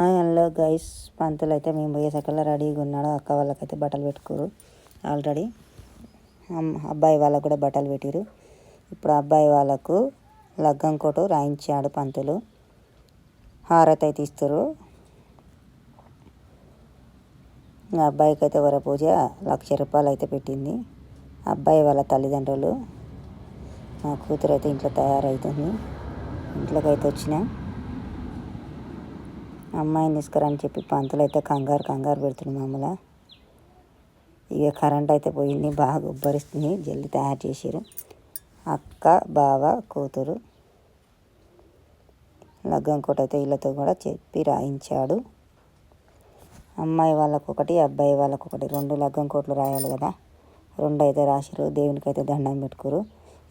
Hello guys పంతులు అయితే మేము పోయేసరికల్లా రెడీగా ఉన్నాడు. అక్క వాళ్ళకైతే బట్టలు పెట్టుకోరు ఆల్రెడీ అబ్బాయి వాళ్ళకు కూడా బట్టలు పెట్టిరు ఇప్పుడు అబ్బాయి వాళ్ళకు లగ్గం కోటు రాయించాడు పంతులు. హారతి అయితే ఇస్తారు అబ్బాయికి అయితే వర పూజ లక్ష రూపాయలు అయితే పెట్టింది. అబ్బాయి వాళ్ళ తల్లిదండ్రులు. మా కూతురు అయితే ఇంట్లో తయారవుతుంది ఇంట్లోకి అయితే వచ్చినాం అమ్మాయిని తీసుకురని చెప్పి పంతులు అయితే కంగారు కంగారు పెడుతుంది మామూలు. ఇక కరెంట్ అయితే పోయింది బాగా ఉబ్బరిస్తుంది జల్లి తయారు చేసారు అక్క బావ కూతురు. లగ్గం కోట అయితే వీళ్ళతో కూడా చెప్పి రాయించాడు. అమ్మాయి వాళ్ళకు ఒకటి అబ్బాయి వాళ్ళకు ఒకటి రెండు లగ్గం కోట్లు రాయాలి కదా. రెండు అయితే రాసిరు దేవునికి అయితే దండం పెట్టుకురు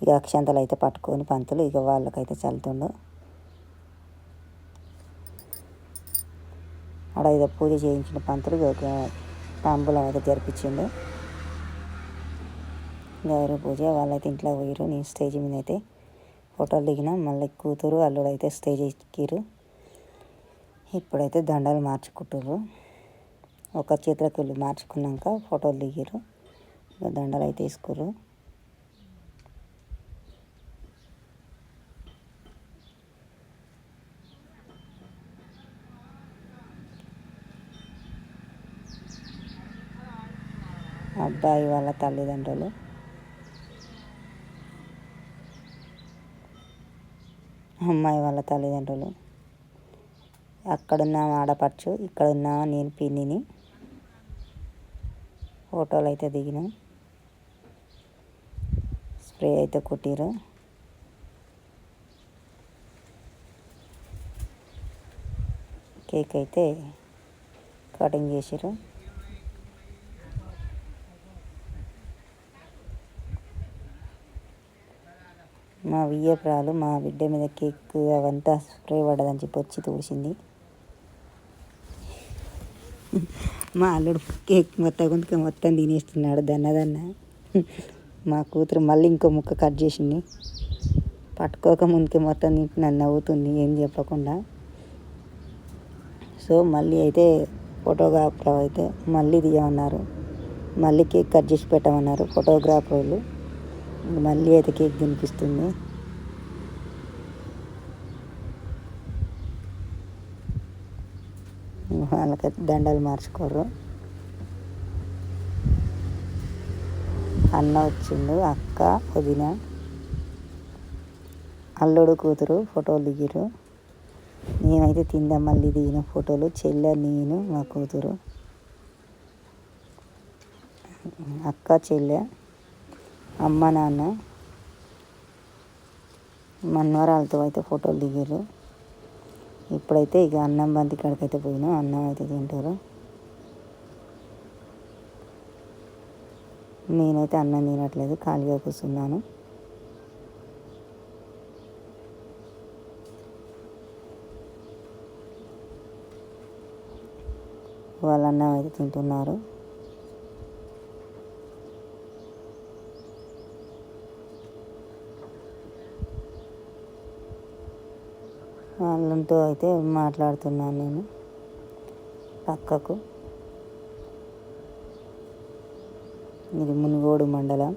ఇక అక్షంతలు అయితే పట్టుకొని పంతులు ఇక వాళ్ళకైతే చల్లుతుండు. ఆడ ఏదో పూజ చేయించిన పంతులు ఒక తాంబూలం అయితే జరిపించిండు. గౌరవ పూజ? వాళ్ళైతే ఇంట్లో పోయారు నేను స్టేజ్ మీద అయితే ఫోటోలు దిగిన. మళ్ళీ కూతురు అల్లుడు అయితే స్టేజ్ ఎక్కిరు ఇప్పుడైతే దండలు మార్చుకుంటారు ఒక చేతులకు వెళ్ళి మార్చుకున్నాక ఫోటోలు దిగారు దండలు అయితే తీసుకురు అబ్బాయి వాళ్ళ తల్లిదండ్రులు. అమ్మాయి వాళ్ళ తల్లిదండ్రులు. అక్కడున్న ఆడపడుచు ఇక్కడున్న నేను పిన్నిని. ఫోటోలు అయితే దిగినాం. స్ప్రే అయితే కుట్టిరు కేక్ అయితే కటింగ్ చేసిరు మా వియ్యపురాలు మా బిడ్డ మీద కేక్ అవంతా స్ప్రే పడదని చెప్పి వచ్చి తోసింది. మా అల్లుడు కేక్ మొత్తం కొంత మొత్తం తినేస్తున్నాడు దన్నదన్న మా కూతురు మళ్ళీ ఇంకో ముక్క కట్ చేసింది. పట్టుకోక ముందుకే మొత్తం నన్ను నవ్వుతుంది ఏం చెప్పకుండా. సో మళ్ళీ అయితే ఫోటోగ్రాఫర్ అయితే మళ్ళీ తీయమన్నారు. మళ్ళీ కేక్ కట్ చేసి పెట్టమన్నారు ఫోటోగ్రాఫర్లు. మళ్ళీ అయితే కేక్ తినిపిస్తుంది. వాళ్ళకైతే దండలు మార్చుకోరు అన్న వచ్చిండు అక్క వదిన. అల్లుడు కూతురు ఫోటోలు దిగిరు నేనైతే తిందా మళ్ళీ దిగిన ఫోటోలు. చెల్లె నేను మా కూతురు. అక్క చెల్లె. అమ్మ నాన్న మన్వరాలతో అయితే ఫోటోలు దిగారు. ఇప్పుడైతే ఇక అన్నం బంతి కాడికి అయితే పోయినా. అన్నం అయితే తింటారు. నేనైతే అన్నం తినట్లేదు. ఖాళీగా కూర్చున్నాను. వాళ్ళ అన్నం అయితే తింటున్నారు. వాళ్ళతో అయితే మాట్లాడుతున్నాను నేను పక్కకు. ఇది మునుగోడు మండలం.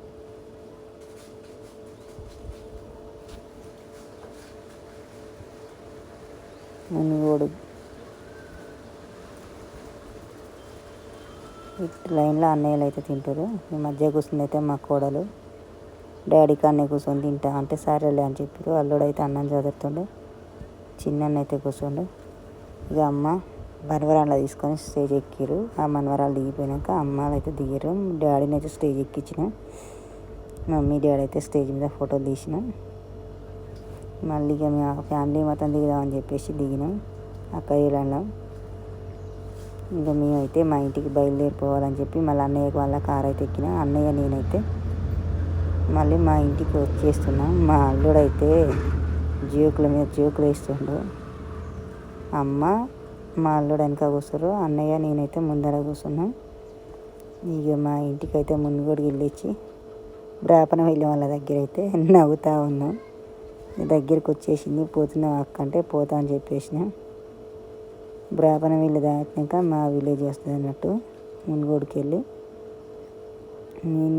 మునుగోడు. లైన్లో అన్నయ్యలు అయితే తింటారు. ఈ మధ్య కూర్చుని అయితే మా కోడలు. డాడీకి అన్నయ్య కూర్చొని తింటా అంటే సరేలే అని చెప్పారు. అల్లుడు అయితే అన్నం చదువుతుండే చిన్న అయితే కూర్చోండు. ఇక అమ్మ మనవరాళ్ళు తీసుకొని స్టేజ్ ఎక్కిరు ఆ మనవరాలు దిగిపోయినాక అమ్మాలు అయితే దిగారు డాడీని అయితే స్టేజ్ ఎక్కించిన మమ్మీ డాడీ అయితే స్టేజ్ మీద ఫోటోలు తీసినాం. మళ్ళీ ఇక మేము ఫ్యామిలీ మొత్తం దిగుదామని చెప్పేసి దిగినాం. అక్కడ వెళ్ళాం ఇంకా మేమైతే మా ఇంటికి బయలుదేరిపోవాలని చెప్పి మళ్ళీ అన్నయ్యకి వాళ్ళ కార్ అయితే ఎక్కిన. అన్నయ్య నేనైతే మళ్ళీ మా ఇంటికి వచ్చేస్తున్నాం. మా అల్లుడైతే జోకుల మీద జోకులు వేస్తుండు. అమ్మ మా అల్లుడు వెనక కూర్చురు అన్నయ్య నేనైతే ముందర కూర్చున్నాం ఇక మా ఇంటికి అయితే ముందు కూడా వెళ్ళొచ్చి బ్రాపన వెళ్ళిన వాళ్ళ దగ్గర అయితే నవ్వుతూ ఉన్నాం. దగ్గరికి వచ్చేసింది పోతున్నాం అక్క అంటే పోతా అని చెప్పేసిన. బ్రాహ్మణ వీళ్ళు దాటినాక మా విలేజ్ వస్తుంది అన్నట్టు మునుగోడుకి వెళ్ళి. నేను